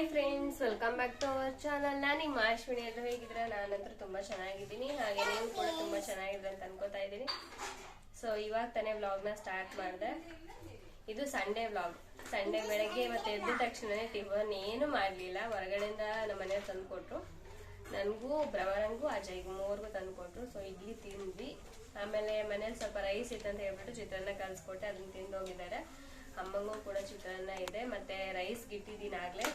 Hi friends welcome back to our channel ನಾನು ನಿಮ್ಮ ಅಶ್ವಿನಿ ಎಲ್ಲರೂ ಹೇಗಿದ್ರೆ ನಾನಂತೂ ತುಂಬ ಚೆನ್ನಾಗಿದ್ದೀನಿ. ಹಾಗೆ ನೀವು ಕೂಡ ತುಂಬ ಚೆನ್ನಾಗಿದೆ ಅಂತ ಅನ್ಕೋತಾ ಇದ್ದೀನಿ. ಸೊ ಇವಾಗ ತಾನೇ ವ್ಲಾಗ್ನ ಸ್ಟಾರ್ಟ್ ಮಾಡಿದೆ. ಇದು ಸಂಡೇ ವ್ಲಾಗ್ ಸಂಡೇ ಬೆಳಗ್ಗೆ ಮತ್ತೆ ಎದ್ದ ತಕ್ಷಣನೇ ಟಿಫನ್ ಏನು ಮಾಡಲಿಲ್ಲ. ಹೊರಗಡೆಯಿಂದ ನಮ್ಮ ಮನೆಯವ್ರು ತಂದುಕೊಟ್ರು. ನನಗೂ ಭ್ರಮರಂಗೂ ಅಜಯ್ಗೂ ಮೂರ್ಗೂ ತಂದು ಕೊಟ್ರು ಸೊ ಇಡ್ಲಿ ತಿಂದ್ವಿ. ಆಮೇಲೆ ಮನೇಲಿ ಸ್ವಲ್ಪ ರೈಸ್ ಇತ್ತು ಅಂತ ಹೇಳ್ಬಿಟ್ಟು ಚಿತ್ರಾನ್ನ ಕಲಿಸ್ಕೊಟ್ಟೆ ಅದನ್ನ ತಿಂದು ಹೋಗಿದ್ದಾರೆ ಅಮ್ಮಂಗೂ ಕೂಡ ಚಿತ್ರಾನ್ನ ಇದೆ. ಮತ್ತೆ ರೈಸ್ ಗಿಟ್ಟಿದ್ದೀನಿ ಆಗ್ಲೇ.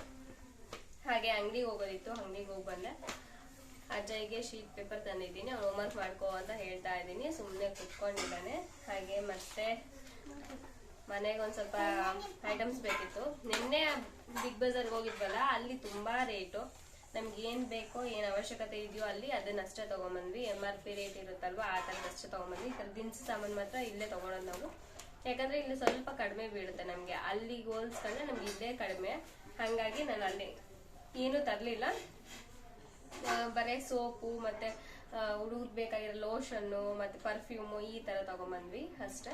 ಹಾಗೆ ಅಂಗಡಿಗೆ ಹೋಗೋದಿತ್ತು, ಅಂಗಡಿಗೆ ಹೋಗಿ ಬಂದೆ. ಅಜ್ಜಯ್ಯಗೆ ಶೀಟ್ ಪೇಪರ್ ತಂದಿದ್ದೀನಿ ಅವ್ನು ಹೋಮ್ವರ್ಕ್ ಮಾಡ್ಕೋ ಅಂತ ಹೇಳ್ತಾ ಇದ್ದೀನಿ ಸುಮ್ಮನೆ ಕುತ್ಕೊಂಡಿದ್ದಾನೆ. ಹಾಗೆ ಮತ್ತೆ ಮನೆಗೆ ಒಂದು ಸ್ವಲ್ಪ ಐಟಮ್ಸ್ ಬೇಕಿತ್ತು. ನಿನ್ನೆ ಬಿಗ್ ಬಜಾರ್ಗೆ ಹೋಗಿದ್ವಲ್ಲ, ಅಲ್ಲಿ ತುಂಬಾ ರೇಟು ನಮ್ಗೆ ಏನು ಬೇಕೋ, ಏನು ಅವಶ್ಯಕತೆ ಇದೆಯೋ ಅಲ್ಲಿ ಅದನ್ನಷ್ಟೇ ತಗೊಂಬಂದ್ವಿ. ಎಂ ಆರ್ ಪಿ ರೇಟ್ ಇರುತ್ತಲ್ವಾ, ಆ ಥರದಷ್ಟೇ ತಗೊಂಬಂದ್ವಿ. ಈ ಥರ ದಿನಸಿ ಸಾಮಾನು ಮಾತ್ರ ಇಲ್ಲೇ ತಗೊಳೋದು ನಾವು. ಯಾಕಂದ್ರೆ ಇಲ್ಲಿ ಸ್ವಲ್ಪ ಕಡಿಮೆ ಬೀಳುತ್ತೆ ನಮಗೆ. ಅಲ್ಲಿಗೆ ಹೋಲಿಸ್ಕೊಂಡ್ರೆ ನಮ್ಗೆ ಇಲ್ಲೇ ಕಡಿಮೆ. ಹಾಗಾಗಿ ನಾನು ಅಲ್ಲಿ ಏನು ತರಲಿಲ್ಲ. ಬರೀ ಸೋಪು ಮತ್ತೆ ಹುಡುಗರು ಬೇಕಾಗಿರೋ ಲೋಷನ್ನು ಮತ್ತೆ ಪರ್ಫ್ಯೂಮು ಈ ತರ ತಗೊಂಬಂದ್ವಿ ಅಷ್ಟೇ.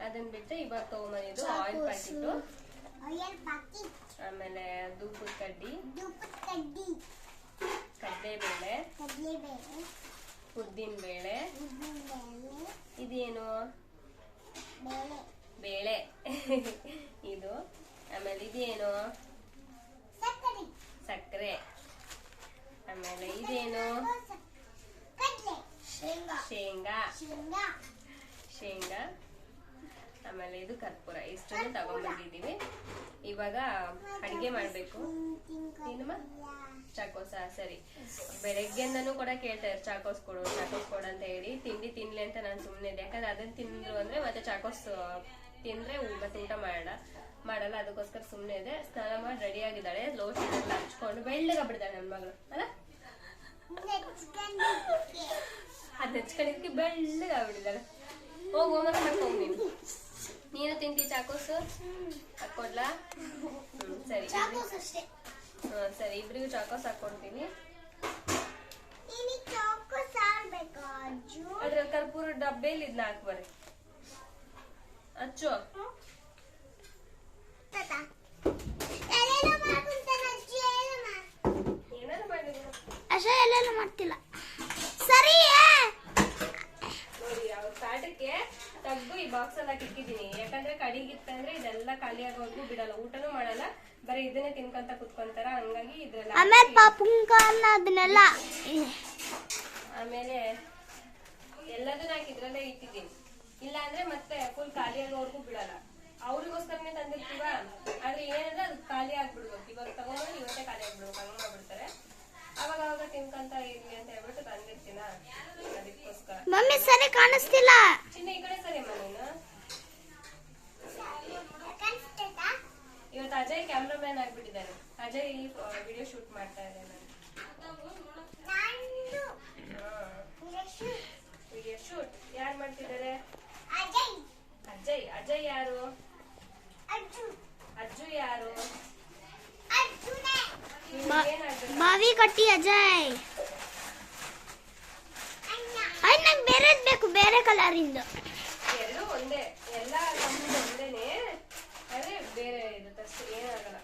ಅದನ್ನ ಬಿಟ್ಟು ಇವಾಗ ತಗೊಂಬಂದಿದ್ದು ಆಯಿಲ್ ಪ್ಯಾಕೆಟು ಆಮೇಲೆ ಧೂಪದ ಕಡ್ಡಿ. ಕಡ್ಡೆ. ಬೇಳೆ. ಕಡಲೆಬೇಳೆ ಉದ್ದಿನ ಬೇಳೆ. ಇದೇನು? ಬೇಳೆ. ಇದು. ಆಮೇಲೆ ಇದೇನು? ಸಕ್ಕರೆ. ಆಮೇಲೆ ಇದೇನು? ಶೇಂಗಾ. ಶೇಂಗಾ. ಆಮೇಲೆ ಇದು ಕರ್ಪೂರ. ಇಷ್ಟನ್ನು ತಗೊಂಡ್ಬಂದಿದ್ದೀವಿ. ಇವಾಗ ಅಡಿಗೆ ಮಾಡಬೇಕು. ಏನಮ್ಮ? ಚಾಕೋಸ ಸರಿ. ಬೆಳಗ್ಗೆಯಿಂದನೂ ಕೂಡ ಕೇಳ್ತಾ ಇರ್ತಾರೆ ಚಾಕೋಸ್ ಕೊಡು ಚಾಕೋಸ್ ಕೊಡು ಅಂತ ಹೇಳಿ. ತಿಂಡಿ ತಿನ್ಲಿ ಅಂತ ನಾನು ಸುಮ್ಮನೆ ಇದ್ದೆ ಯಾಕಂದ್ರೆ ಅದನ್ನ ತಿಂದ್ರು ಅಂದ್ರೆ ಮತ್ತೆ ಚಾಕೋಸ್ ತಿಂದ್ರೆ ಮತ್ತೆ ಊಟ ಮಾಡಲ್ಲ. ಮಾಡಲ್ಲ ಅದಕ್ಕೋಸ್ಕರ ಸುಮ್ಮನೆ ಇದೆ. ಸ್ನಾನ ಮಾಡಿ ರೆಡಿ ಆಗಿದ್ದಾಳೆ. ಲೋಷನ್ ಎಲ್ಲ ಹಚ್ಕೊಂಡು ಬೆಳ್ಳಗಾಗ್ಬಿಡ್ತಾಳೆ ನನ್ನ ಮಗಳು. ಅಲ್ಲ? ಅದ್ ಹಚ್ಕೊಂಡಿದ್ದಕ್ಕೆ ಬೆಳ್ಳಗಾಗ್ಬಿಟ್ಟಿದ್ದಾಳೆ ಹೋಗಿ ಹೋಮರ್ಕ್ ನೀನು. ನೀನು ತಿಂತಿ ಚಾಕೋಸ್ ಹಾಕೊಡ್ಲಾ? ಹ್ಮ್ ಸರಿ. ಹಾ, ಸರಿ. ಇಬ್ರಿಗೂ ಚಾಕೋಸ್ ಹಾಕೊಡ್ತೀನಿ. ಅದ್ರ ಕರ್ಪೂರ ಡಬ್ಬೇಲಿ ಇದನ್ನ ಹಾಕ್ಬಾರೆ ಹಚ್ಚು ತಾತ ಎಲ್ಲೆಲ್ಲ ಮಾಡ್ಕೊಂತಾನೆ ಅಜ್ಜಿ ಹೇಳಮ್ಮ ಏನಾದ್ರು ಮಾಡಿದ್ರು ಅಷ್ಟೇ ಎಲ್ಲೆಲ್ಲ ಮಾಡ್ತಿಲ್ಲ. ಸರಿ ನೋಡಿ ಅವ್ರ ತಾಟಕ್ಕೆ ತಗ್ಗು ಈ ಬಾಕ್ಸ್ ಎಲ್ಲ ಇಕ್ಕಿದೀನಿ ಯಾಕಂದ್ರೆ ಕಡಿಗಿತ್ತಂದ್ರೆ ಇದೆಲ್ಲ ಖಾಲಿ ಆಗೋವರೆಗೂ ಬಿಡಲ್ಲ. ಊಟನೂ ಮಾಡಲ್ಲ. ಬರೀ ಇದನ್ನೇ ತಿನ್ಕೊಂತ ಕುತ್ಕೊಂತಾರ. ಹಂಗಾಗಿ ಇದ್ರಲ್ಲ ಆಮೇಲೆ ಪಾಪುಂಕ ಅದನ್ನೆಲ್ಲ ಆಮೇಲೆ ಎಲ್ಲದನ್ನ ಹಾಕಿ ಇದ್ರಲ್ಲೇ ಇಟ್ಟಿದ್ದೀನಿ. ಇಲ್ಲ ಅಂದ್ರೆ ಮತ್ತೆ ಫುಲ್ ಖಾಲಿ ಆಗೋವರೆಗೂ ಬಿಡಲ್ಲ. ಅವ್ರಿಗೋಸ್ಕರನೇ ತಂದಿರ್ತೀವ? ಆದ್ರೆ ಏನಂದ್ರೆ ಅದು ಖಾಲಿ ಆಗ್ಬಿಡ್ಬೇಕು. ಇವಾಗ ತಗೊಂಡ್ರೆ ಇವತ್ತೇ ಖಾಲಿ ಆಗ್ಬಿಡ್ಬೇಕು. ಹಂಗ ಮಾಡ್ಬಿಡ್ತಾರೆ. ಅವಾಗ ಅವಾಗ ತಿನ್ಕೊಂತ ಇರ್ಲಿ ಅಂತ ಹೇಳ್ಬಿಟ್ಟು ತಂದಿರ್ತೀನ? ಅದಕ್ಕೋಸ್ಕರ. ಮಮ್ಮಿ ಸರಿ ಕಾಣಿಸ್ತಿಲ್ಲ. ಚಿನ್ನ ಈ ಕಡೆ ಸರಿ ಮನೇನ ನೀನು ಇವತ್ತು ಅಜಯ್ ಕ್ಯಾಮ್ರಾಮ್ಯಾನ್ ಆಗ್ಬಿಟ್ಟಿದ್ದಾರೆ. ಅಜಯ್ ವಿಡಿಯೋ ಶೂಟ್ ಮಾಡ್ತಾ ಇದ್ದಾರೆ ವಿಡಿಯೋ ಶೂಟ್ ಯಾರು ಮಾಡ್ತಿದ್ದಾರೆ? ಅಜಯ್ ಅಜಯ್ ಯಾರು? ಅಜ್ಜು. ಯಾರು? ಬಾವಿ ಕಟ್ಟಿ ಅಜಯ್. ಅಯ್ಯ ನಂಗೆ ಬೇರೆ ಬೇಕು ಬೇರೆ ಕಲರಿಂದ. ಎರಡು ಒಂದೇ. ಎಲ್ಲ ಒಂದೇನೆ. ಬೇರೆ ಇರುತ್ತೆ ಅಷ್ಟೇ ಏನಾಗಲ್ಲ.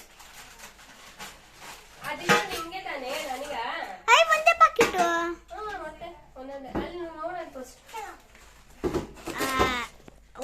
ಅದಿಲ್ಲ ನಿಮ್ಗೆ ತಾನೇ ನನಗ? ಒಂದೇ ಪಾಕೆಟ್ ಹಾ ಮತ್ತೆ ಒಂದೊಂದೇ ಅಲ್ಲಿ ನೋಡೋಣ ಫಸ್ಟ್ ಎರಡು ಒಳಗೆ ಒಂದು ನನಗೆ ಮತ್ತೆ ಬೇಕಾ ತಿನ್ನು ಕೊಡಿ ತಿನ್ನಲ್ಲ ಹ್ಞೂ ನೀನ್ ಅವ್ರು ಕೊಟ್ಟು ಕಳ್ಸು ನೀನು ಇಡಿಯೇ ಅಲ್ಲಾಗ ಹಾಕ್ಸು ತಗೊಂಬೋಗ ಅವ್ನು ತಗೊಂಬಾ ನೀನು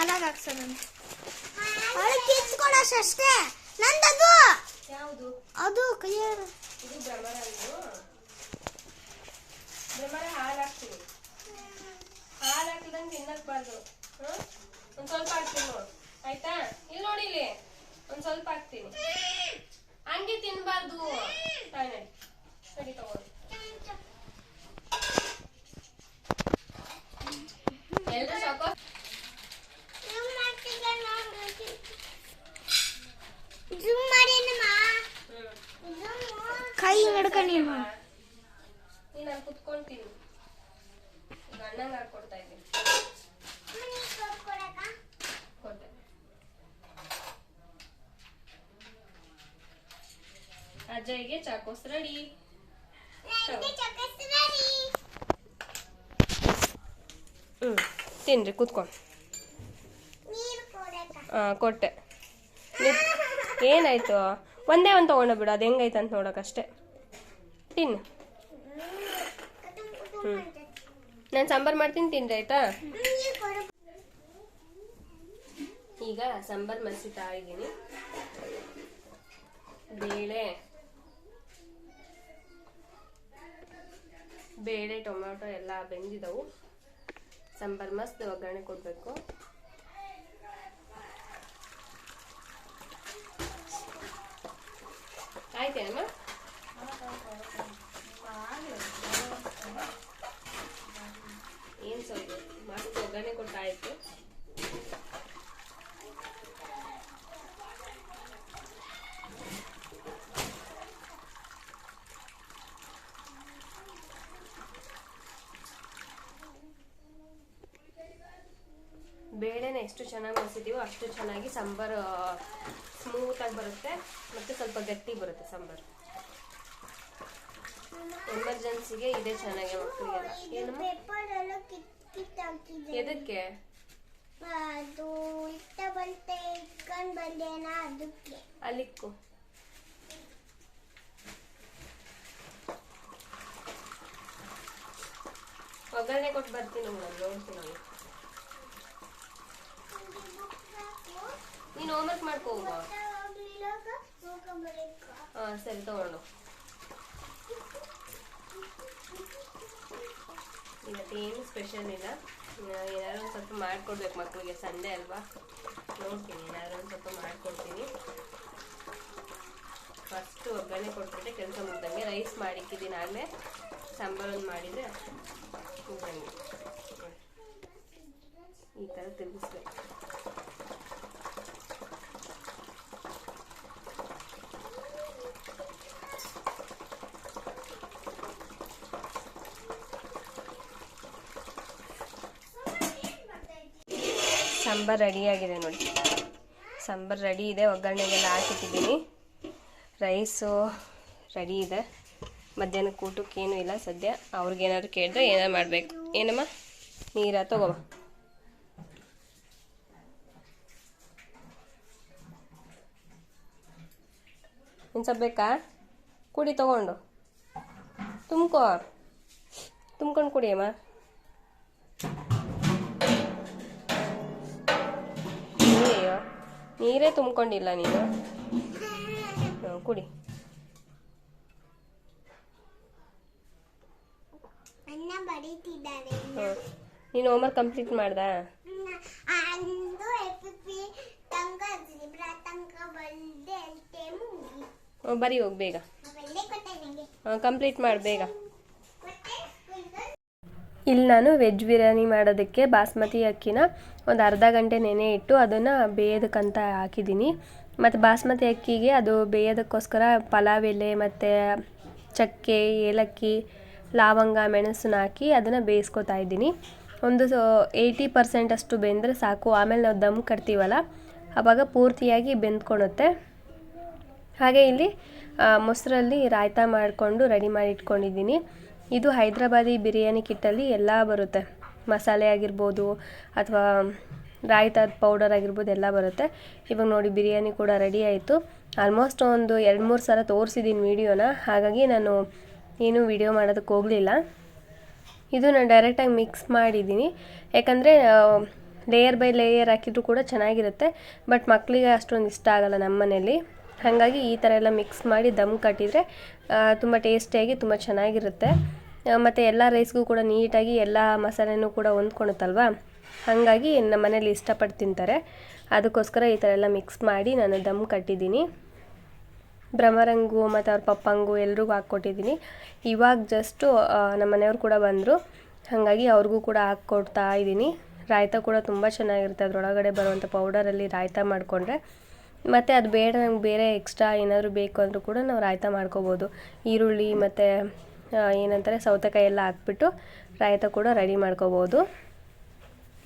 ಅಲ್ಲಾಗ ಹಾಕ್ಸೋದು ಅವಳು ಕಿತ್ಕೊಡೋಷ್ಟು ಅಷ್ಟೇ ನಂದದು ಯಾವುದು ಅದು ಕೈಯ ಇದು ಭ್ರಮರ ಇದು. ಭ್ರಮರ ಹಾಲು ಹಾಕ್ತೀನಿ. ಹಾಲು ಹಾಕಿದಂಗೆ ತಿನ್ನಕ್ಬಾರ್ದು ಹ್ಮ್? ಒಂದ್ ಸ್ವಲ್ಪ ಹಾಕ್ತೀನಿ ನೋಡು. ಆಯ್ತಾ? ಇಲ್ಲಿ ನೋಡಿ ಇಲ್ಲಿ. ಒಂದ್ ಸ್ವಲ್ಪ ಹಾಕ್ತೀನಿ. ಹಂಗೆ ತಿನ್ಬಾರ್ದು. ತಾಯಿ ಸರಿ. ನಡಿ ಎಲ್ಲರೂ ಸಾಕೋ? ಮಾಡಿ ಕೈ ಹಿಂಗ್ ನೀನು ಕುತ್ಕೊಳ್ತೀನಿ ಇದ್ದೀನಿ. ಕೊಟ್ಟೆ. Chocos ready. ಹ್ಞೂ ತಿನ್ರಿ ಕುತ್ಕೊಂಡು ಹಾಂ ಕೊಟ್ಟೆ. ಏನಾಯ್ತು? ಒಂದೇ ಒಂದು ತೊಗೊಂಡು ಬಿಡು ಅದು ಹೆಂಗೈತೆ ಅಂತ ನೋಡೋಕ್ಕಷ್ಟೇ ತಿನ್ನು. ಹ್ಞೂ ನಾನು ಸಾಂಬಾರು ಮಾಡ್ತೀನಿ, ತಿನ್ರಿ, ಆಯಿತಾ? ಈಗ ಸಾಂಬಾರ್ ಮಸಿ ಇದ್ದೀನಿ ಬೇಳೆ. ಬೇಳೆ ಟೊಮೆಟೊ ಎಲ್ಲ ಬೆಂದಿದ್ದವು ಸಾಂಬಾರ್ ಮಸ್ತ್ ಒಗ್ಗರಣೆ ಕೊಡಬೇಕು. ಆಯ್ತೇನಮ್ಮ ಏನು ಸ್ವಲ್ಪ ಮಸ್ತ್ ಒಗ್ಗರಣೆ ಕೊಟ್ಟಾಯಿತು ಬೇಳೆನ ಎಷ್ಟು ಚೆನ್ನಾಗಿ ಮಸಿದೀವೋ ಅಷ್ಟು ಚೆನ್ನಾಗಿ ಸಾಂಬಾರು ಸ್ಮೂತಾಗಿ ಬರುತ್ತೆ ಮತ್ತು ಸ್ವಲ್ಪ ಗಟ್ಟಿ ಬರುತ್ತೆ ಸಾಂಬಾರು. ಎಮರ್ಜೆನ್ಸಿಗೆ ಇದೆ ಚೆನ್ನಾಗಿ ಮಕ್ಕಳಿಗೆಲ್ಲ ಎದಕ್ಕೆ? ಅದು ಇಷ್ಟ ಬಂತೆ ಇಟ್ಕೊಂಡ್ ಬಂದೇನ ಅದಕ್ಕೆ. ಅಲ್ಲಿಕ್ಕು. ಒಗ್ಗರಣೆ ಕೊಟ್ಟು ಬರ್ತೀನಿ ನಾನು ನೋಡ್ತೀನಿ ನಾನು ಹೋಮ್ವರ್ಕ್ ಮಾಡ್ಕೋ ಹಾಂ, ಸರಿ ತಗೊಂಡು ಇವತ್ತೇನು ಸ್ಪೆಷಲ್ ಇಲ್ಲ. ಏನಾದ್ರು ಒಂದು ಸ್ವಲ್ಪ ಮಾಡಿಕೊಡ್ಬೇಕು ಮಕ್ಕಳಿಗೆ ಸಂಡೆ ಅಲ್ವಾ? ನೋಡ್ತೀನಿ, ಏನಾದ್ರು ಒಂದು ಸ್ವಲ್ಪ ಮಾಡಿಕೊಡ್ತೀನಿ. ಫಸ್ಟು ಒಗ್ಗರಣೆ ಕೊಟ್ಬಿಟ್ಟೆ ಕೆಲಸ ಮುಗ್ದಂಗೆ ರೈಸ್ ಮಾಡಿಕ್ಕಿದ್ದೀನಿ ಆಗಲೇ ಸಾಂಬಾರೊಂದು ಮಾಡಿದರೆ ಮುಗ್ದಂಗೆ. ಈ ಥರ ತಿರುಗಿಸ್ಬೇಕು ಸಾಂಬಾರ್ ರೆಡಿಯಾಗಿದೆ ನೋಡಿ. ಸಾಂಬಾರು ರೆಡಿ ಇದೆ, ಒಗ್ಗರಣೆಗೆಲ್ಲ ಹಾಕಿಟ್ಟಿದ್ದೀನಿ. ರೈಸು ರೆಡಿ ಇದೆ. ಮಧ್ಯಾಹ್ನಕ್ಕೆ ಏನೂ ಇಲ್ಲ ಸದ್ಯ. ಅವ್ರಿಗೇನಾದ್ರು ಕೇಳಿದ್ರೆ ಏನಾರು ಮಾಡಬೇಕು. ಏನಮ್ಮ? ನೀರ ತಗೋಬ ಸ್ವಲ್ಪ ಬೇಕಾ? ಕುಡಿ ತಗೊಂಡು. ತುಂಬ್ಕೋ ತುಂಬ್ಕೊಂಡು ಕುಡಿಯಮ್ಮ. ನೀರೇ ತುಂಬಿಕೊಂಡಿಲ್ಲ ನೀನು. ಕುಡಿ. ನೀನು ಹೋಮ್ವರ್ಕ್ ಕಂಪ್ಲೀಟ್ ಮಾಡ್ದಾ? ಬರೀ ಹೋಗಿ ಬೇಗ. ಕಂಪ್ಲೀಟ್ ಮಾಡಿ ಬೇಗ. ಇಲ್ಲಿ ನಾನು ವೆಜ್ ಬಿರಿಯಾನಿ ಮಾಡೋದಕ್ಕೆ ಬಾಸ್ಮತಿ ಅಕ್ಕಿನ ಒಂದು ಅರ್ಧ ಗಂಟೆ ನೆನೆ ಇಟ್ಟು ಅದನ್ನು ಬೇಯೋದಕ್ಕಂತ ಹಾಕಿದ್ದೀನಿ. ಮತ್ತು ಬಾಸ್ಮತಿ ಅಕ್ಕಿಗೆ ಅದು ಬೇಯೋದಕ್ಕೋಸ್ಕರ ಪಲಾವ್ ಎಲೆ ಮತ್ತು ಚಕ್ಕೆ, ಏಲಕ್ಕಿ, ಲವಂಗ, ಮೆಣಸನ್ನ ಹಾಕಿ ಅದನ್ನು ಬೇಯಿಸ್ಕೊತಾ ಇದ್ದೀನಿ. ಒಂದು ಏಯ್ಟಿ ಪರ್ಸೆಂಟ್ ಅಷ್ಟು ಬೆಂದರೆ ಸಾಕು. ಆಮೇಲೆ ನಾವು ದಮ್ ಕಟ್ತೀವಲ್ಲ ಆವಾಗ ಪೂರ್ತಿಯಾಗಿ ಬೆಂದ್ಕೊಳುತ್ತೆ. ಹಾಗೆ ಇಲ್ಲಿ ಮೊಸರಲ್ಲಿ ರಾಯ್ತ ಮಾಡಿಕೊಂಡು ರೆಡಿ ಮಾಡಿ ಇಟ್ಕೊಂಡಿದ್ದೀನಿ. ಇದು ಹೈದ್ರಾಬಾದಿ ಬಿರಿಯಾನಿ ಕಿಟ್ಟಲ್ಲಿ ಎಲ್ಲ ಬರುತ್ತೆ. ಮಸಾಲೆ ಆಗಿರ್ಬೋದು ಅಥವಾ ರಾಯ್ತದ ಪೌಡರ್ ಆಗಿರ್ಬೋದು ಎಲ್ಲ ಬರುತ್ತೆ. ಇವಾಗ ನೋಡಿ ಬಿರಿಯಾನಿ ಕೂಡ ರೆಡಿ ಆಯಿತು. ಆಲ್ಮೋಸ್ಟ್ ಒಂದು ಎರಡು ಮೂರು ಸಲ ತೋರಿಸಿದ್ದೀನಿ ವೀಡಿಯೋನ. ಹಾಗಾಗಿ ನಾನು ಏನು ವಿಡಿಯೋ ಮಾಡೋದಕ್ಕೆ ಹೋಗಲಿಲ್ಲ. ಇದು ನಾನು ಡೈರೆಕ್ಟಾಗಿ ಮಿಕ್ಸ್ ಮಾಡಿದ್ದೀನಿ ಯಾಕಂದರೆ ಲೇಯರ್ ಬೈ ಲೇಯರ್ ಹಾಕಿದ್ರು ಕೂಡ ಚೆನ್ನಾಗಿರುತ್ತೆ. ಬಟ್ ಮಕ್ಕಳಿಗೆ ಅಷ್ಟೊಂದು ಇಷ್ಟ ಆಗಲ್ಲ ನಮ್ಮ ಮನೆಯಲ್ಲಿ. ಹಾಗಾಗಿ ಈ ಥರ ಎಲ್ಲ ಮಿಕ್ಸ್ ಮಾಡಿ ದಮ್ ಕಟ್ಟಿದರೆ ತುಂಬ ಟೇಸ್ಟಿಯಾಗಿ ತುಂಬ ಚೆನ್ನಾಗಿರುತ್ತೆ. ಮತ್ತು ಎಲ್ಲ ರೈಸ್ಗೂ ಕೂಡ ನೀಟಾಗಿ ಎಲ್ಲ ಮಸಾಲೆನೂ ಕೂಡ ಹೊಂದ್ಕೊಳುತ್ತಲ್ವ? ಹಾಗಾಗಿ ನಮ್ಮ ಮನೇಲಿ ಇಷ್ಟಪಟ್ಟು ತಿಂತಾರೆ. ಅದಕ್ಕೋಸ್ಕರ ಈ ಥರ ಎಲ್ಲ ಮಿಕ್ಸ್ ಮಾಡಿ ನಾನು ದಮ್ ಕಟ್ಟಿದ್ದೀನಿ. ಭ್ರಮರಂಗು ಮತ್ತು ಅವ್ರ ಪಪ್ಪಂಗು ಎಲ್ರಿಗೂ ಹಾಕ್ಕೊಟ್ಟಿದ್ದೀನಿ. ಇವಾಗ ಜಸ್ಟು ನಮ್ಮ ಮನೆಯವ್ರು ಕೂಡ ಬಂದರು. ಹಾಗಾಗಿ ಅವ್ರಿಗೂ ಕೂಡ ಹಾಕ್ಕೊಡ್ತಾ ಇದ್ದೀನಿ. ರಾಯ್ತ ಕೂಡ ತುಂಬ ಚೆನ್ನಾಗಿರುತ್ತೆ. ಅದರೊಳಗಡೆ ಬರುವಂಥ ಪೌಡರಲ್ಲಿ ರಾಯ್ತ ಮಾಡಿಕೊಂಡ್ರೆ. ಮತ್ತು ಅದು ಬೇಡ, ನಂಗೆ ಬೇರೆ ಎಕ್ಸ್ಟ್ರಾ ಏನಾದರೂ ಬೇಕು ಅಂದರೂ ಕೂಡ ನಾವು ರಾಯ್ತ ಮಾಡ್ಕೋಬೋದು. ಈರುಳ್ಳಿ ಮತ್ತು ಏನಂತಾರೆ ಸೌತೆಕಾಯಿ ಎಲ್ಲ ಹಾಕ್ಬಿಟ್ಟು ರಾಯ್ತ ಕೂಡ ರೆಡಿ ಮಾಡ್ಕೋಬೋದು.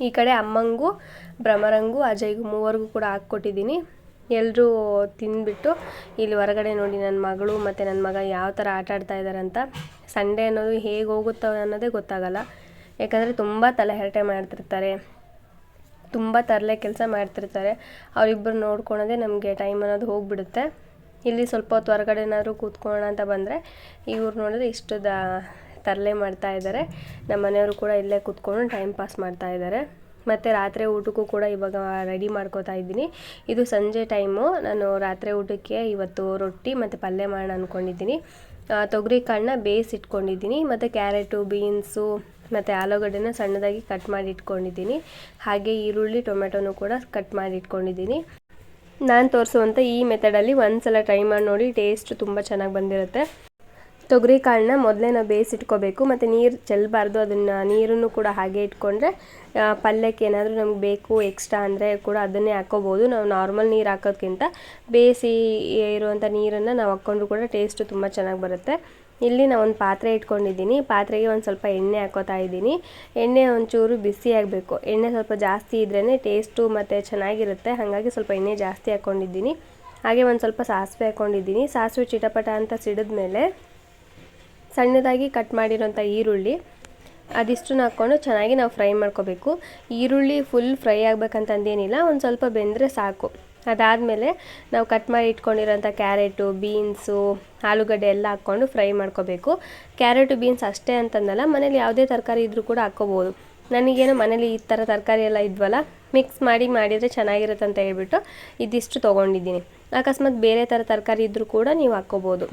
ಈ ಕಡೆ ಅಮ್ಮಂಗೂ ಭ್ರಮರಂಗು ಅಜಯ್ಗೂ ಮೂವರಿಗೂ ಕೂಡ ಹಾಕ್ಕೊಟ್ಟಿದ್ದೀನಿ. ಎಲ್ಲರೂ ತಿಂದ್ಬಿಟ್ಟು ಇಲ್ಲಿ ಹೊರಗಡೆ ನೋಡಿ ನನ್ನ ಮಗಳು ಮತ್ತು ನನ್ನ ಮಗ ಯಾವ ಥರ ಆಟ ಆಡ್ತಾ ಇದ್ದಾರಂತ ಸಂಡೇ ಅನ್ನೋದು ಹೇಗೆ ಹೋಗುತ್ತೋ ಅನ್ನೋದೇ ಗೊತ್ತಾಗಲ್ಲ. ಯಾಕಂದರೆ ತುಂಬ ತಲೆಹರಟೆ ಮಾಡ್ತಿರ್ತಾರೆ. ತುಂಬ ತರಲೆ ಕೆಲಸ ಮಾಡ್ತಿರ್ತಾರೆ. ಅವರಿಬ್ಬರು ನೋಡ್ಕೊಳೋದೇ ನಮಗೆ ಟೈಮ್ ಅನ್ನೋದು ಹೋಗಿಬಿಡುತ್ತೆ. ಇಲ್ಲಿ ಸ್ವಲ್ಪ ಹೊತ್ತು ಹೊರಗಡೆ ಏನಾದರೂ ಕೂತ್ಕೊಳ್ಳೋಣ ಅಂತ ಬಂದರೆ ಇವ್ರು ನೋಡಿದ್ರೆ ಇಷ್ಟು ದ ತರಲೆ ಮಾಡ್ತಾ ಇದ್ದಾರೆ. ನಮ್ಮ ಮನೆಯವರು ಕೂಡ ಇಲ್ಲೇ ಕೂತ್ಕೊಂಡು ಟೈಮ್ ಪಾಸ್ ಮಾಡ್ತಾ ಇದ್ದಾರೆ. ಮತ್ತು ರಾತ್ರಿ ಊಟಕ್ಕೂ ಕೂಡ ಇವಾಗ ರೆಡಿ ಮಾಡ್ಕೋತಾ ಇದ್ದೀನಿ. ಇದು ಸಂಜೆ ಟೈಮು ನಾನು ರಾತ್ರಿ ಊಟಕ್ಕೆ ಇವತ್ತು ರೊಟ್ಟಿ ಮತ್ತು ಪಲ್ಯ ಮಾಡೋಣ ಅಂದ್ಕೊಂಡಿದ್ದೀನಿ ತೊಗರಿ ಕಾಳನ್ನ ಬೇಯಿಸಿಟ್ಕೊಂಡಿದ್ದೀನಿ ಮತ್ತು ಕ್ಯಾರೆಟು, ಬೀನ್ಸು, ಮತ್ತು ಆಲೂಗಡ್ಡೆನ ಸಣ್ಣದಾಗಿ ಕಟ್ ಮಾಡಿ ಇಟ್ಕೊಂಡಿದ್ದೀನಿ. ಹಾಗೆ ಈರುಳ್ಳಿ ಟೊಮೆಟೊನು ಕೂಡ ಕಟ್ ಮಾಡಿ ಇಟ್ಕೊಂಡಿದ್ದೀನಿ. ನಾನು ತೋರಿಸುವಂಥ ಈ ಮೆಥಡಲ್ಲಿ ಒಂದು ಸಲ ಟ್ರೈ ಮಾಡಿ ನೋಡಿ ಟೇಸ್ಟ್ ತುಂಬ ಚೆನ್ನಾಗಿ ಬಂದಿರುತ್ತೆ. ತೊಗರಿ ಕಾಳನ್ನ ಮೊದಲೇ ನಾವು ಬೇಯಿಸಿಟ್ಕೋಬೇಕು ಮತ್ತು ನೀರು ಚೆಲ್ಲಬಾರ್ದು ಅದನ್ನು ನೀರನ್ನು ಕೂಡ ಹಾಗೆ ಇಟ್ಕೊಂಡ್ರೆ ಪಲ್ಯಕ್ಕೆ ಏನಾದರೂ ನಮ್ಗೆ ಬೇಕು ಎಕ್ಸ್ಟ್ರಾ ಅಂದರೆ ಕೂಡ ಅದನ್ನೇ ಹಾಕ್ಕೋಬೋದು ನಾವು ನಾರ್ಮಲ್ ನೀರು ಹಾಕೋದ್ಕಿಂತ ಬೇಯಿಸಿ ಇರುವಂಥ ನೀರನ್ನು ನಾವು ಹಾಕ್ಕೊಂಡ್ರು ಕೂಡ ಟೇಸ್ಟು ತುಂಬ ಚೆನ್ನಾಗಿ ಬರುತ್ತೆ. ಇಲ್ಲಿ ನಾನು ಒಂದು ಪಾತ್ರೆ ಇಟ್ಕೊಂಡಿದ್ದೀನಿ. ಪಾತ್ರೆಗೆ ಒಂದು ಸ್ವಲ್ಪ ಎಣ್ಣೆ ಹಾಕೋತಾ ಇದ್ದೀನಿ. ಎಣ್ಣೆ ಒಂಚೂರು ಬಿಸಿ ಆಗಬೇಕು. ಎಣ್ಣೆ ಸ್ವಲ್ಪ ಜಾಸ್ತಿ ಇದ್ರೇ ಟೇಸ್ಟು ಮತ್ತು ಚೆನ್ನಾಗಿರುತ್ತೆ. ಹಾಗಾಗಿ ಸ್ವಲ್ಪ ಎಣ್ಣೆ ಜಾಸ್ತಿ ಹಾಕ್ಕೊಂಡಿದ್ದೀನಿ ಹಾಗೆ ಒಂದು ಸ್ವಲ್ಪ ಸಾಸಿವೆ ಹಾಕ್ಕೊಂಡಿದ್ದೀನಿ ಸಾಸಿವೆ ಚಿಟಪಟ ಅಂತ ಸಿಡಿದ್ಮೇಲೆ ಸಣ್ಣದಾಗಿ ಕಟ್ ಮಾಡಿರೋಂಥ ಈರುಳ್ಳಿ. ಅದಿಷ್ಟನ್ನು ಹಾಕ್ಕೊಂಡು ಚೆನ್ನಾಗಿ ನಾವು ಫ್ರೈ ಮಾಡ್ಕೋಬೇಕು. ಈರುಳ್ಳಿ ಫುಲ್ ಫ್ರೈ ಆಗಬೇಕಂತಂದೇನಿಲ್ಲ ಒಂದು ಸ್ವಲ್ಪ ಬೆಂದರೆ ಸಾಕು. ಅದಾದಮೇಲೆ ನಾವು ಕಟ್ ಮಾಡಿ ಇಟ್ಕೊಂಡಿರೋಂಥ ಕ್ಯಾರೆಟು, ಬೀನ್ಸು, ಆಲೂಗಡ್ಡೆ ಎಲ್ಲ ಹಾಕ್ಕೊಂಡು ಫ್ರೈ ಮಾಡ್ಕೋಬೇಕು. ಕ್ಯಾರೆಟು, ಬೀನ್ಸ್ ಅಷ್ಟೇ ಅಂತಂದಲ್ಲ, ಮನೇಲಿ ಯಾವುದೇ ತರಕಾರಿ ಇದ್ದರೂ ಕೂಡ ಹಾಕ್ಕೋಬೋದು. ನನಗೇನು ಮನೇಲಿ ಈ ಥರ ತರಕಾರಿ ಎಲ್ಲ ಇದ್ವಲ್ಲ ಮಿಕ್ಸ್ ಮಾಡಿ ಮಾಡಿದರೆ ಚೆನ್ನಾಗಿರುತ್ತೆ ಅಂತ ಹೇಳ್ಬಿಟ್ಟು ಇದಿಷ್ಟು ತೊಗೊಂಡಿದ್ದೀನಿ. ಅಕಸ್ಮಾತ್ ಬೇರೆ ಥರ ತರಕಾರಿ ಇದ್ದರೂ ಕೂಡ ನೀವು ಹಾಕ್ಕೋಬೋದು.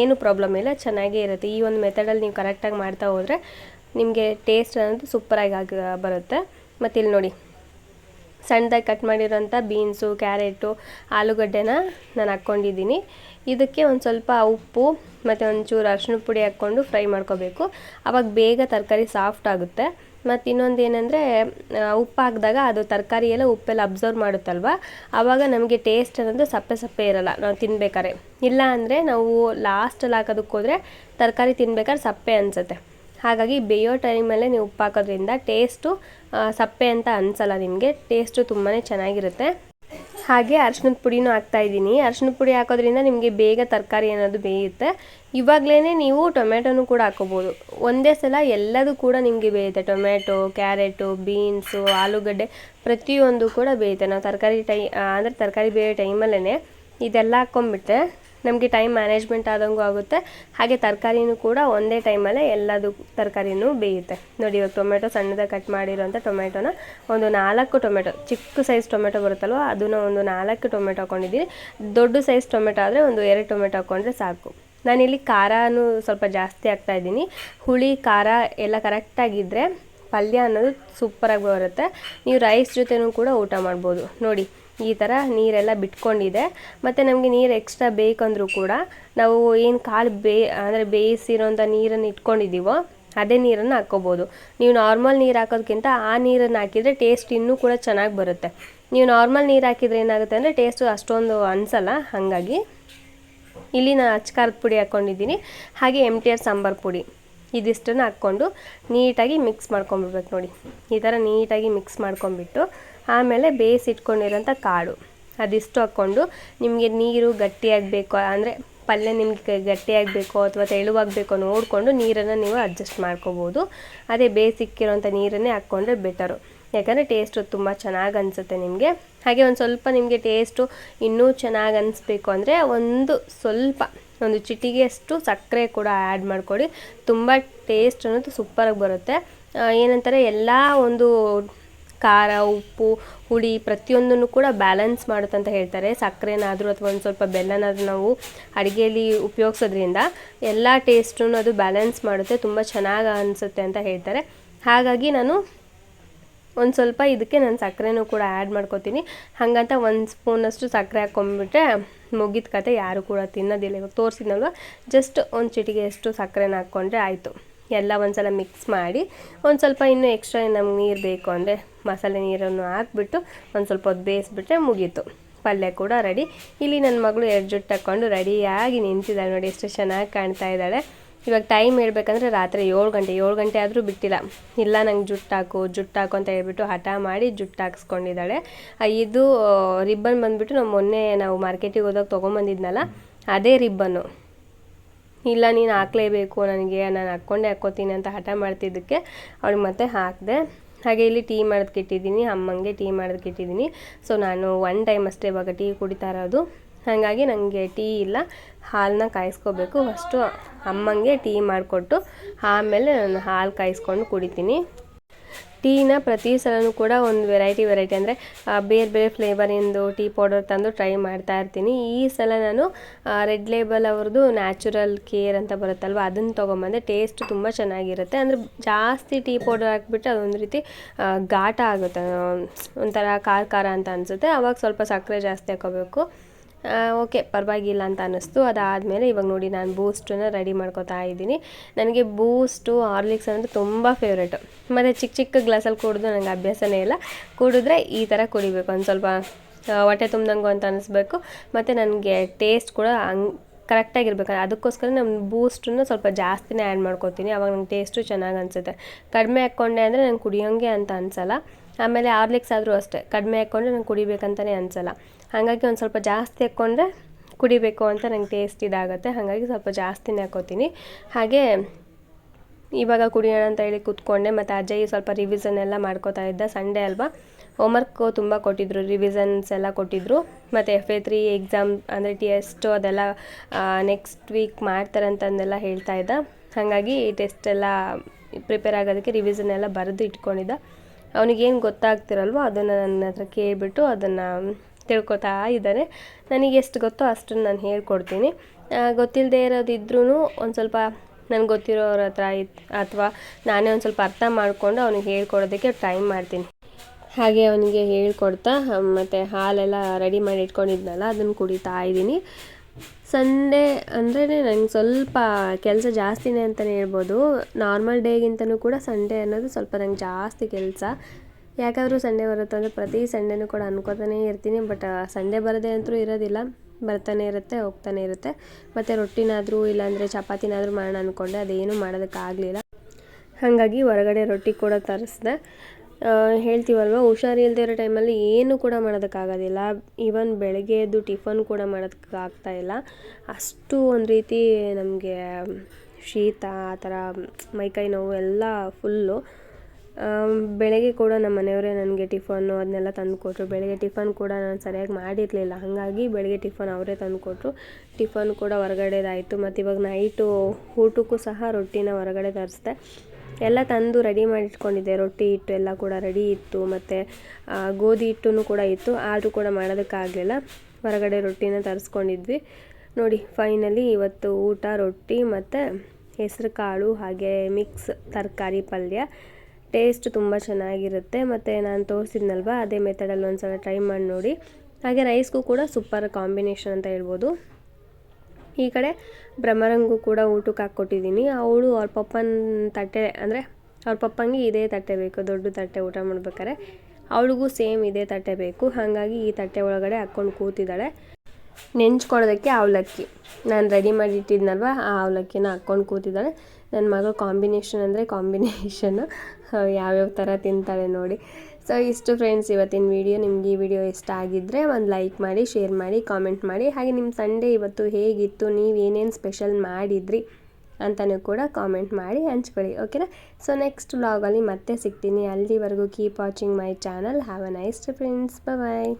ಏನು ಪ್ರಾಬ್ಲಮ್ ಇಲ್ಲ, ಚೆನ್ನಾಗೇ ಇರುತ್ತೆ. ಈ ಒಂದು ಮೆಥಡಲ್ಲಿ ನೀವು ಕರೆಕ್ಟಾಗಿ ಮಾಡ್ತಾ ಹೋದರೆ ನಿಮಗೆ ಟೇಸ್ಟ್ ಅನ್ನೋದು ಸೂಪರಾಗಿ ಆಗಿ ಬರುತ್ತೆ. ಮತ್ತು ಇಲ್ಲಿ ನೋಡಿ. ಸಣ್ಣದಾಗಿ ಕಟ್ ಮಾಡಿರೋಂಥ ಬೀನ್ಸು ಕ್ಯಾರೆಟು ಆಲೂಗಡ್ಡೆನ ನಾನು ಹಾಕ್ಕೊಂಡಿದ್ದೀನಿ. ಇದಕ್ಕೆ ಒಂದು ಸ್ವಲ್ಪ ಉಪ್ಪು ಮತ್ತು ಒಂಚೂರು ಅರಶಿನ ಪುಡಿ ಹಾಕ್ಕೊಂಡು ಫ್ರೈ ಮಾಡ್ಕೋಬೇಕು. ಆವಾಗ ಬೇಗ ತರಕಾರಿ ಸಾಫ್ಟ್ ಆಗುತ್ತೆ. ಮತ್ತು ಇನ್ನೊಂದು ಏನಂದರೆ ಉಪ್ಪು ಹಾಕಿದಾಗ ಅದು ತರಕಾರಿ ಎಲ್ಲ ಉಪ್ಪೆಲ್ಲ ಅಬ್ಸರ್ವ್ ಮಾಡುತ್ತಲ್ವ? ಆವಾಗ ನಮಗೆ ಟೇಸ್ಟ್ ಅನ್ನೋದು ಸಪ್ಪೆ ಸಪ್ಪೆ ಇರಲ್ಲ, ನಾವು ತಿನ್ಬೇಕಾರೆ ಇಲ್ಲ ಅಂದರೆ ನಾವು ಲಾಸ್ಟಲ್ಲಿ ಹಾಕೋದಕ್ಕೆ ಹೋದರೆ ತರಕಾರಿ ತಿನ್ಬೇಕಾದ್ರೆ ಸಪ್ಪೆ ಅನಿಸುತ್ತೆ. ಹಾಗಾಗಿ ಬೇಯೋ ಟೈಮಲ್ಲೇ ನೀವು ಉಪ್ಪು ಹಾಕೋದ್ರಿಂದ ಟೇಸ್ಟು ಸಪ್ಪೆ ಅಂತ ಅನಿಸಲ್ಲ ನಿಮಗೆ. ಟೇಸ್ಟು ತುಂಬಾ ಚೆನ್ನಾಗಿರುತ್ತೆ. ಹಾಗೆ ಅರ್ಶಿನದ ಪುಡಿನೂ ಹಾಕ್ತಾ ಇದ್ದೀನಿ. ಅರ್ಶಿನದ ಪುಡಿ ಹಾಕೋದ್ರಿಂದ ನಿಮಗೆ ಬೇಗ ತರಕಾರಿ ಅನ್ನೋದು ಬೇಯುತ್ತೆ. ಇವಾಗಲೇ ನೀವು ಟೊಮೆಟೊನೂ ಕೂಡ ಹಾಕೋಬೋದು. ಒಂದೇ ಸಲ ಎಲ್ಲದೂ ಕೂಡ ನಿಮಗೆ ಬೇಯುತ್ತೆ. ಟೊಮೆಟೊ ಕ್ಯಾರೆಟು, ಬೀನ್ಸು, ಆಲೂಗಡ್ಡೆ ಪ್ರತಿಯೊಂದು ಕೂಡ ಬೇಯುತ್ತೆ. ನಾವು ತರಕಾರಿ ಟೈ ಅಂದರೆ ತರಕಾರಿ ಬೇಯೋ ಟೈಮಲ್ಲೇ ಇದೆಲ್ಲ ಹಾಕ್ಕೊಂಬಿಟ್ರೆ ನಮಗೆ ಟೈಮ್ ಮ್ಯಾನೇಜ್ಮೆಂಟ್ ಆದಂಗೂ ಆಗುತ್ತೆ. ಹಾಗೆ ತರಕಾರಿನೂ ಕೂಡ ಒಂದೇ ಟೈಮಲ್ಲೇ ಎಲ್ಲದು ತರಕಾರಿನೂ ಬೇಯುತ್ತೆ. ನೋಡಿ, ಇವಾಗ ಟೊಮೆಟೊ ಸಣ್ಣದಾಗಿ ಕಟ್ ಮಾಡಿರೋಂಥ ಟೊಮೆಟೊನ ಒಂದು ನಾಲ್ಕು ಟೊಮೆಟೊ ಚಿಕ್ಕ ಸೈಜ್ ಟೊಮೆಟೊ ಬರುತ್ತಲ್ವ, ಅದನ್ನು ಒಂದು ನಾಲ್ಕು ಟೊಮೆಟೊ ಹಾಕ್ಕೊಂಡಿದ್ದೀನಿ ದೊಡ್ಡ ಸೈಜ್ ಟೊಮೆಟೊ ಆದರೆ ಒಂದು ಎರಡು ಟೊಮೆಟೊ ಹಾಕ್ಕೊಂಡ್ರೆ ಸಾಕು. ನಾನಿಲ್ಲಿ ಖಾರನೂ ಸ್ವಲ್ಪ ಜಾಸ್ತಿ ಹಾಕ್ತಾ ಇದ್ದೀನಿ. ಹುಳಿ, ಖಾರ ಎಲ್ಲ ಕರೆಕ್ಟಾಗಿದ್ದರೆ ಪಲ್ಯ ಅನ್ನೋದು ಸೂಪರಾಗಿ ಬರುತ್ತೆ. ನೀವು ರೈಸ್ ಜೊತೆನೂ ಕೂಡ ಊಟ ಮಾಡ್ಬೋದು. ನೋಡಿ ಈ ಥರ ನೀರೆಲ್ಲ ಬಿಟ್ಕೊಂಡಿದೆ. ಮತ್ತು ನಮಗೆ ನೀರು ಎಕ್ಸ್ಟ್ರಾ ಬೇಕಂದರೂ ಕೂಡ ನಾವು ಏನು ಕಾಳು ಬೇ, ಅಂದರೆ ಬೇಯಿಸಿರೋಂಥ ನೀರನ್ನು ಇಟ್ಕೊಂಡಿದ್ದೀವೋ ಅದೇ ನೀರನ್ನು ಹಾಕ್ಕೋಬೋದು. ನೀವು ನಾರ್ಮಲ್ ನೀರು ಹಾಕೋದ್ಕಿಂತ ಆ ನೀರನ್ನು ಹಾಕಿದರೆ ಟೇಸ್ಟ್ ಇನ್ನೂ ಕೂಡ ಚೆನ್ನಾಗಿ ಬರುತ್ತೆ. ನೀವು ನಾರ್ಮಲ್ ನೀರು ಹಾಕಿದರೆ ಏನಾಗುತ್ತೆ ಅಂದರೆ ಟೇಸ್ಟು ಅಷ್ಟೊಂದು ಅನಿಸಲ್ಲ, ಹಾಗಾಗಿ ಇಲ್ಲಿ ನಾನು ಅಚ್ಕಾರದ ಪುಡಿ ಹಾಕ್ಕೊಂಡಿದ್ದೀನಿ ಹಾಗೆ ಎಂ ಟಿ ಆರ್ ಸಾಂಬಾರು ಪುಡಿ. ಇದಿಷ್ಟನ್ನು ಹಾಕ್ಕೊಂಡು ನೀಟಾಗಿ ಮಿಕ್ಸ್ ಮಾಡ್ಕೊಂಬಿಡ್ಬೇಕು ನೋಡಿ. ಈ ಥರ ನೀಟಾಗಿ ಮಿಕ್ಸ್ ಮಾಡ್ಕೊಂಬಿಟ್ಟು ಆಮೇಲೆ ಬೇಯಿಸಿಟ್ಕೊಂಡಿರೋಂಥ ಕಾಳು. ಅದಿಷ್ಟು ಹಾಕ್ಕೊಂಡು ನಿಮಗೆ ನೀರು ಗಟ್ಟಿಯಾಗಬೇಕು, ಅಂದರೆ ಪಲ್ಯ ನಿಮಗೆ ಗಟ್ಟಿಯಾಗಬೇಕು ಅಥವಾ ತೆಳುವಾಗಬೇಕು ನೋಡಿಕೊಂಡು ನೀರನ್ನು ನೀವು ಅಡ್ಜಸ್ಟ್ ಮಾಡ್ಕೋಬೋದು. ಅದೇ ಬೇಸಿಕ್ಕಿರೋಂಥ ನೀರನ್ನೇ ಹಾಕ್ಕೊಂಡ್ರೆ ಬೆಟರು. ಯಾಕಂದರೆ ಟೇಸ್ಟು ತುಂಬ ಚೆನ್ನಾಗಿ ಅನಿಸುತ್ತೆ ನಿಮಗೆ. ಹಾಗೆ ಒಂದು ಸ್ವಲ್ಪ ನಿಮಗೆ ಟೇಸ್ಟು ಇನ್ನೂ ಚೆನ್ನಾಗಿ ಅನಿಸ್ಬೇಕು ಅಂದರೆ ಒಂದು ಸ್ವಲ್ಪ, ಒಂದು ಚಿಟಿಗೆಯಷ್ಟು ಸಕ್ಕರೆ ಕೂಡ ಆ್ಯಡ್ ಮಾಡಿಕೊಡಿ ತುಂಬ ಟೇಸ್ಟ್ ಅನ್ನೋದು ಸೂಪರಾಗಿ ಬರುತ್ತೆ. ಏನಂತಾರೆ, ಎಲ್ಲ ಒಂದು ಖಾರ, ಉಪ್ಪು, ಹುಳಿ ಪ್ರತಿಯೊಂದನ್ನು ಕೂಡ ಬ್ಯಾಲೆನ್ಸ್ ಮಾಡುತ್ತೆ ಅಂತ ಹೇಳ್ತಾರೆ. ಸಕ್ಕರೆನಾದರೂ ಅಥವಾ ಒಂದು ಸ್ವಲ್ಪ ಬೆಲ್ಲನಾದರೂ ನಾವು ಅಡುಗೆಯಲ್ಲಿ ಉಪಯೋಗಿಸೋದ್ರಿಂದ ಎಲ್ಲ ಟೇಸ್ಟನ್ನು ಅದು ಬ್ಯಾಲೆನ್ಸ್ ಮಾಡುತ್ತೆ, ತುಂಬ ಚೆನ್ನಾಗಿ ಅನಿಸುತ್ತೆ ಅಂತ ಹೇಳ್ತಾರೆ. ಹಾಗಾಗಿ ನಾನು ಒಂದು ಸ್ವಲ್ಪ ಇದಕ್ಕೆ ನಾನು ಸಕ್ಕರೆನೂ ಕೂಡ ಆ್ಯಡ್ ಮಾಡ್ಕೊತೀನಿ. ಹಾಗಂತ ಒಂದು ಸ್ಪೂನಷ್ಟು ಸಕ್ಕರೆ ಹಾಕ್ಕೊಂಬಿಟ್ರೆ ಮುಗಿದ ಕತೆ, ಯಾರು ಕೂಡ ತಿನ್ನೋದಿಲ್ಲ. ಇವಾಗ ತೋರಿಸಿದ್ನಲ್ವ? ಜಸ್ಟ್ ಒಂದು ಚಿಟಿಗೆಯಷ್ಟು ಸಕ್ಕರೆನ ಹಾಕ್ಕೊಂಡ್ರೆ ಆಯಿತು. ಎಲ್ಲ ಒಂದ್ಸಲ ಮಿಕ್ಸ್ ಮಾಡಿ, ಒಂದು ಸ್ವಲ್ಪ ಇನ್ನೂ ಎಕ್ಸ್ಟ್ರಾ ನಮ್ಗೆ ನೀರು ಬೇಕು ಅಂದರೆ ಮಸಾಲೆ ನೀರನ್ನು ಹಾಕ್ಬಿಟ್ಟು ಒಂದು ಸ್ವಲ್ಪ ಹೊತ್ತು ಬೇಯಿಸ್ಬಿಟ್ರೆ ಮುಗೀತು. ಪಲ್ಯ ಕೂಡ ರೆಡಿ ಇಲ್ಲಿ ನನ್ನ ಮಗಳು ಎರಡು ಜುಟ್ಟು ಹಾಕ್ಕೊಂಡು ರೆಡಿಯಾಗಿ ನಿಂತಿದ್ದಾಳೆ ನೋಡಿ, ಎಷ್ಟು ಚೆನ್ನಾಗಿ ಕಾಣ್ತಾ ಇದ್ದಾಳೆ. ಇವಾಗ ಟೈಮ್ ಹೇಳ್ಬೇಕಂದ್ರೆ ರಾತ್ರಿ ಏಳು ಗಂಟೆ ಏಳು ಗಂಟೆ ಆದರೂ ಬಿಟ್ಟಿಲ್ಲ. ಇಲ್ಲ, ನಂಗೆ ಜುಟ್ಟಾಕು ಜುಟ್ಟಾಕು ಅಂತ ಹೇಳ್ಬಿಟ್ಟು ಹಠ ಮಾಡಿ ಜುಟ್ಟು ಹಾಕ್ಸ್ಕೊಂಡಿದ್ದಾಳೆ. ಇದು ರಿಬ್ಬನ್ ಬಂದುಬಿಟ್ಟು ನಾವು ಮೊನ್ನೆ ನಾವು ಮಾರ್ಕೆಟಿಗೆ ಹೋದಾಗ ತೊಗೊಂಬಂದಿದ್ನಲ್ಲ, ಅದೇ ರಿಬ್ಬನ್ನು ಇಲ್ಲ, ನೀನು ಹಾಕ್ಲೇಬೇಕು, ನನಗೆ, ನಾನು ಹಾಕ್ಕೊಂಡೇ, ಹಾಕ್ಕೋತೀನಿ ಅಂತ ಹಠ ಮಾಡ್ತಿದ್ದಕ್ಕೆ ಅವ್ಳಿಗೆ ಮತ್ತೆ ಹಾಕಿದೆ. ಹಾಗೆ ಇಲ್ಲಿ ಟೀ ಮಾಡೋದಕ್ಕಿಟ್ಟಿದ್ದೀನಿ ಅಮ್ಮಂಗೆ ಟೀ ಮಾಡೋದಕ್ಕಿಟ್ಟಿದ್ದೀನಿ ಸೊ ನಾನು ಒನ್ ಟೈಮ್ ಅಷ್ಟೇ ಇವಾಗ ಟೀ ಕುಡಿತಾ ಇರೋದು. ಹಾಗಾಗಿ ನನಗೆ ಟೀ ಇಲ್ಲ ಹಾಲನ್ನ ಕಾಯಿಸ್ಕೋಬೇಕು. ಫಸ್ಟು ಅಮ್ಮಂಗೆ ಟೀ ಮಾಡಿಕೊಟ್ಟು ಆಮೇಲೆ ನಾನು ಹಾಲು ಕಾಯಿಸ್ಕೊಂಡು ಕುಡಿತೀನಿ. ಟೀನ ಪ್ರತಿ ಸಲನೂ ಕೂಡ ಒಂದು ವೆರೈಟಿ ವೆರೈಟಿ ಅಂದರೆ ಬೇರೆ ಬೇರೆ ಫ್ಲೇವರಿಂದು ಟೀ ಪೌಡರ್ ತಂದು ಟ್ರೈ ಮಾಡ್ತಾ ಇರ್ತೀನಿ. ಈ ಸಲ ನಾನು ರೆಡ್ ಲೇಬಲ್ ಅವ್ರದ್ದು ನ್ಯಾಚುರಲ್ ಕೇರ್ ಅಂತ ಬರುತ್ತಲ್ವ, ಅದನ್ನು ತೊಗೊಂಬಂದೆ ಟೇಸ್ಟ್ ತುಂಬ ಚೆನ್ನಾಗಿರುತ್ತೆ. ಅಂದರೆ ಜಾಸ್ತಿ ಟೀ ಪೌಡರ್ ಹಾಕ್ಬಿಟ್ಟು ಅದೊಂದು ರೀತಿ ಘಾಟ ಆಗುತ್ತೆ. ಒಂಥರ ಖಾರ ಖಾರ ಅಂತ ಅನಿಸುತ್ತೆ. ಅವಾಗ ಸ್ವಲ್ಪ ಸಕ್ಕರೆ ಜಾಸ್ತಿ ಹಾಕೋಬೇಕು. ಓಕೆ, ಪರವಾಗಿಲ್ಲ ಅಂತ ಅನ್ನಿಸ್ತು. ಅದಾದಮೇಲೆ ಇವಾಗ ನೋಡಿ ನಾನು ಬೂಸ್ಟನ್ನು ರೆಡಿ ಮಾಡ್ಕೋತಾ ಇದ್ದೀನಿ. ನನಗೆ ಬೂಸ್ಟು, ಹಾರ್ಲಿಕ್ಸ್ ಅಂದರೆ ತುಂಬ ಫೇವ್ರೇಟು ಮತ್ತು ಚಿಕ್ಕ ಚಿಕ್ಕ ಗ್ಲಾಸಲ್ಲಿ ಕುಡಿದು ನನಗೆ ಅಭ್ಯಾಸನೇ ಇಲ್ಲ. ಕುಡಿದ್ರೆ ಈ ಥರ ಕುಡಿಬೇಕು. ಒಂದು ಸ್ವಲ್ಪ ಹೊಟ್ಟೆ ತುಂಬ್ದಂಗು ಅಂತ ಅನ್ನಿಸ್ಬೇಕು. ಮತ್ತು ನನಗೆ ಟೇಸ್ಟ್ ಕೂಡ ಹಂಗೆ ಕರೆಕ್ಟಾಗಿರ್ಬೇಕು ಅದಕ್ಕೋಸ್ಕರ ನಾನು ಬೂಸ್ಟನ್ನು ಸ್ವಲ್ಪ ಜಾಸ್ತಿನೇ ಆ್ಯಡ್ ಮಾಡ್ಕೋತೀನಿ. ಅವಾಗ ನಂಗೆ ಟೇಸ್ಟು ಚೆನ್ನಾಗಿ ಅನಿಸುತ್ತೆ. ಕಡಿಮೆ ಹಾಕ್ಕೊಂಡೆ ಅಂದರೆ ನಂಗೆ ಕುಡಿಯೋಂಗೆ ಅಂತ ಅನಿಸಲ್ಲ. ಆಮೇಲೆ ಆರ್ಲಿಕ್ಸ್ ಆದರೂ ಅಷ್ಟೇ. ಕಡಿಮೆ ಹಾಕ್ಕೊಂಡ್ರೆ ನಂಗೆ ಕುಡಿಬೇಕಂತಲೇ ಅನಿಸಲ್ಲ. ಹಾಗಾಗಿ ಒಂದು ಸ್ವಲ್ಪ ಜಾಸ್ತಿ ಹಾಕ್ಕೊಂಡ್ರೆ ಕುಡಿಬೇಕು ಅಂತ ನಂಗೆ ಟೇಸ್ಟ್ ಇದಾಗುತ್ತೆ. ಹಾಗಾಗಿ ಸ್ವಲ್ಪ ಜಾಸ್ತಿನೇ ಹಾಕೋತೀನಿ. ಹಾಗೆ ಇವಾಗ ಕುಡಿಯೋಣ ಅಂತ ಹೇಳಿ ಕೂತ್ಕೊಂಡೆ. ಮತ್ತು ಅಜಯ್ ಸ್ವಲ್ಪ ರಿವಿಸನ್ ಎಲ್ಲ ಮಾಡ್ಕೋತಾ ಇದ್ದ. ಸಂಡೇ ಅಲ್ವಾ? ಹೋಮ್ವರ್ಕು ತುಂಬ ಕೊಟ್ಟಿದ್ರು. ರಿವಿಸನ್ಸ್ ಎಲ್ಲ ಕೊಟ್ಟಿದ್ರು. ಮತ್ತು ಎಫ್ ಎ ತ್ರೀ ಎಕ್ಸಾಮ್ ಅಂದರೆ ಟೆಸ್ಟು ಅದೆಲ್ಲ ನೆಕ್ಸ್ಟ್ ವೀಕ್ ಮಾಡ್ತಾರೆ ಅಂತಂದೆಲ್ಲ ಹೇಳ್ತಾ ಇದ್ದ. ಹಾಗಾಗಿ ಟೆಸ್ಟ್ ಎಲ್ಲ ಪ್ರಿಪೇರ್ ಆಗೋದಕ್ಕೆ ರಿವಿಸನ್ ಎಲ್ಲ ಬರೆದು ಇಟ್ಕೊಂಡಿದ್ದ. ಅವನಿಗೇನು ಗೊತ್ತಾಗ್ತಿರಲ್ವೋ ಅದನ್ನು ನನ್ನ ಹತ್ರ ಕೇಳಿಬಿಟ್ಟು ಅದನ್ನು ತಿಳ್ಕೊತಾ ಇದ್ದಾನೆ ನನಗೆ ಎಷ್ಟು ಗೊತ್ತೋ ಅಷ್ಟನ್ನು ನಾನು ಹೇಳ್ಕೊಡ್ತೀನಿ. ಗೊತ್ತಿಲ್ಲದೆ ಇರೋದಿದ್ರೂ ಒಂದು ಸ್ವಲ್ಪ ನನಗೆ ಗೊತ್ತಿರೋರ ಹತ್ರ ಅಥವಾ ನಾನೇ ಒಂದು ಸ್ವಲ್ಪ ಅರ್ಥ ಮಾಡಿಕೊಂಡು ಅವನಿಗೆ ಹೇಳ್ಕೊಡೋದಕ್ಕೆ ಟ್ರೈ ಮಾಡ್ತೀನಿ. ಹಾಗೆ ಅವನಿಗೆ ಹೇಳ್ಕೊಡ್ತಾ ಮತ್ತು ಹಾಲೆಲ್ಲ ರೆಡಿ ಮಾಡಿ ಇಟ್ಕೊಂಡಿದ್ನಲ್ಲ ಅದನ್ನು ಕುಡಿತಾ ಇದ್ದೀನಿ. ಸಂಡೇ ಅಂದ್ರೆ ನಂಗೆ ಸ್ವಲ್ಪ ಕೆಲಸ ಜಾಸ್ತಿನೇ ಅಂತಲೇ ಹೇಳ್ಬೋದು. ನಾರ್ಮಲ್ ಡೇಗಿಂತಲೂ ಕೂಡ ಸಂಡೇ ಅನ್ನೋದು ಸ್ವಲ್ಪ ನಂಗೆ ಜಾಸ್ತಿ ಕೆಲಸ. ಯಾಕಾದರೂ ಸಂಡೇ ಬರುತ್ತೆ ಅಂದರೆ ಪ್ರತಿ ಸಂಡೇನೂ ಕೂಡ ಅನ್ಕೋತಾನೇ ಇರ್ತೀನಿ. ಬಟ್ ಸಂಡೇ ಬರದೇ ಅಂತೂ ಇರೋದಿಲ್ಲ. ಬರ್ತಾನೆ ಇರುತ್ತೆ, ಹೋಗ್ತಾನೆ ಇರುತ್ತೆ. ಮತ್ತು ರೊಟ್ಟಿನಾದರೂ ಇಲ್ಲಾಂದರೆ ಚಪಾತಿನಾದರೂ ಮಾಡೋಣ ಅಂದ್ಕೊಂಡೆ ಅದೇನು ಮಾಡೋದಕ್ಕಾಗಲಿಲ್ಲ. ಹಾಗಾಗಿ ಹೊರಗಡೆ ರೊಟ್ಟಿ ಕೂಡ ತರಿಸ್ದೆ. ಹೇಳ್ತೀವಲ್ವ ಹುಷಾರಿಲ್ಲದೆ ಇರೋ ಟೈಮಲ್ಲಿ ಏನು ಕೂಡ ಮಾಡೋದಕ್ಕಾಗೋದಿಲ್ಲ. ಈವನ್ ಬೆಳಗ್ಗೆ ಎದ್ದು ಟಿಫನ್ ಕೂಡ ಮಾಡೋದಕ್ಕೆ ಆಗ್ತಾ ಇಲ್ಲ. ಅಷ್ಟು ಒಂದು ರೀತಿ ನಮಗೆ ಶೀತ, ಆ ಥರ ಮೈಕೈ ನೋವು ಎಲ್ಲ ಫುಲ್ಲು ಬೆಳಗ್ಗೆ ಕೂಡ ನಮ್ಮ ಮನೆಯವರೇ ನನಗೆ ಟಿಫನ್ನು ಅದನ್ನೆಲ್ಲ ತಂದುಕೊಟ್ರು. ಬೆಳಗ್ಗೆ ಟಿಫನ್ ಕೂಡ ನಾನು ಸರಿಯಾಗಿ ಮಾಡಿರಲಿಲ್ಲ. ಹಾಗಾಗಿ ಬೆಳಗ್ಗೆ ಟಿಫನ್ ಅವರೇ ತಂದುಕೊಟ್ರು. ಟಿಫನ್ ಕೂಡ ಹೊರಗಡೆದಾಯಿತು. ಮತ್ತು ಇವಾಗ ನೈಟು ಊಟಕ್ಕೂ ಸಹ ರೊಟ್ಟಿನ ಹೊರಗಡೆ ತರಿಸ್ದೆ. ಎಲ್ಲ ತಂದು ರೆಡಿ ಮಾಡಿಟ್ಕೊಂಡಿದ್ದೆ. ರೊಟ್ಟಿ ಹಿಟ್ಟು ಎಲ್ಲ ಕೂಡ ರೆಡಿ ಇತ್ತು. ಮತ್ತು ಗೋಧಿ ಹಿಟ್ಟು ಕೂಡ ಇತ್ತು. ಆದರೂ ಕೂಡ ಮಾಡೋದಕ್ಕಾಗಲಿಲ್ಲ. ಹೊರಗಡೆ ರೊಟ್ಟಿನ ತರಿಸ್ಕೊಂಡಿದ್ವಿ. ನೋಡಿ, ಫೈನಲಿ ಇವತ್ತು ಊಟ, ರೊಟ್ಟಿ ಮತ್ತು ಹೆಸರು ಕಾಳು ಹಾಗೆ ಮಿಕ್ಸ್ ತರಕಾರಿ ಪಲ್ಯ. ಟೇಸ್ಟ್ ತುಂಬ ಚೆನ್ನಾಗಿರುತ್ತೆ. ಮತ್ತು ನಾನು ತೋರಿಸಿದ್ನಲ್ವ, ಅದೇ ಮೆಥಡಲ್ಲಿ ಒಂದು ಸಲ ಟ್ರೈ ಮಾಡಿ ನೋಡಿ. ಹಾಗೆ ರೈಸ್ಗೂ ಕೂಡ ಸೂಪರ್ ಕಾಂಬಿನೇಷನ್ ಅಂತ ಹೇಳ್ಬೋದು. ಈ ಕಡೆ ಬ್ರಹ್ಮರಂಗು ಕೂಡ ಊಟಕ್ಕೆ ಹಾಕ್ಕೊಟ್ಟಿದ್ದೀನಿ. ಅವಳು ಅವ್ರ ಪಪ್ಪನ ತಟ್ಟೆ ಅಂದರೆ ಅವ್ರ ಪಪ್ಪಂಗೆ ಇದೇ ತಟ್ಟೆ ಬೇಕು, ದೊಡ್ಡ ತಟ್ಟೆ ಊಟ ಮಾಡ್ಬೇಕಾದ್ರೆ ಅವಳಿಗೂ ಸೇಮ್ ಇದೇ ತಟ್ಟೆ ಬೇಕು. ಹಾಗಾಗಿ ಈ ತಟ್ಟೆ ಒಳಗಡೆ ಹಾಕ್ಕೊಂಡು ಕೂತಿದ್ದಾಳೆ. ನೆಂಚ್ಕೊಳ್ಳೋದಕ್ಕೆ ಅವಲಕ್ಕಿ. ನಾನು ರೆಡಿ ಮಾಡಿ ಇಟ್ಟಿದ್ನಲ್ವ, ಆ ಅವಲಕ್ಕಿನ ಹಾಕ್ಕೊಂಡು ಕೂತಿದ್ದಾಳೆ. ನನ್ನ ಮಗಳು ಕಾಂಬಿನೇಷನ್ ಅಂದರೆ ಕಾಂಬಿನೇಷನ್ನು ಯಾವ್ಯಾವ ಥರ ತಿಂತಾಳೆ ನೋಡಿ. ಸೊ ಇಷ್ಟು ಫ್ರೆಂಡ್ಸ್ ಇವತ್ತಿನ ವಿಡಿಯೋ ನಿಮ್ಗೆ ಈ ವಿಡಿಯೋ ಇಷ್ಟ ಆಗಿದ್ದರೆ ಒಂದು ಲೈಕ್ ಮಾಡಿ ಶೇರ್ ಮಾಡಿ ಕಾಮೆಂಟ್ ಮಾಡಿ. ಹಾಗೆ ನಿಮ್ಮ ಸಂಡೇ ಇವತ್ತು ಹೇಗಿತ್ತು, ನೀವು ಏನೇನು ಸ್ಪೆಷಲ್ ಮಾಡಿದ್ರಿ ಅಂತಲೂ ಕೂಡ ಕಾಮೆಂಟ್ ಮಾಡಿ ಹಂಚ್ಕೊಳ್ಳಿ ಓಕೆನಾ ಸೊ ನೆಕ್ಸ್ಟ್ ವ್ಲಾಗಲ್ಲಿ ಮತ್ತೆ ಸಿಗ್ತೀನಿ. ಅಲ್ಲಿವರೆಗೂ keep watching my channel have a nice friends bye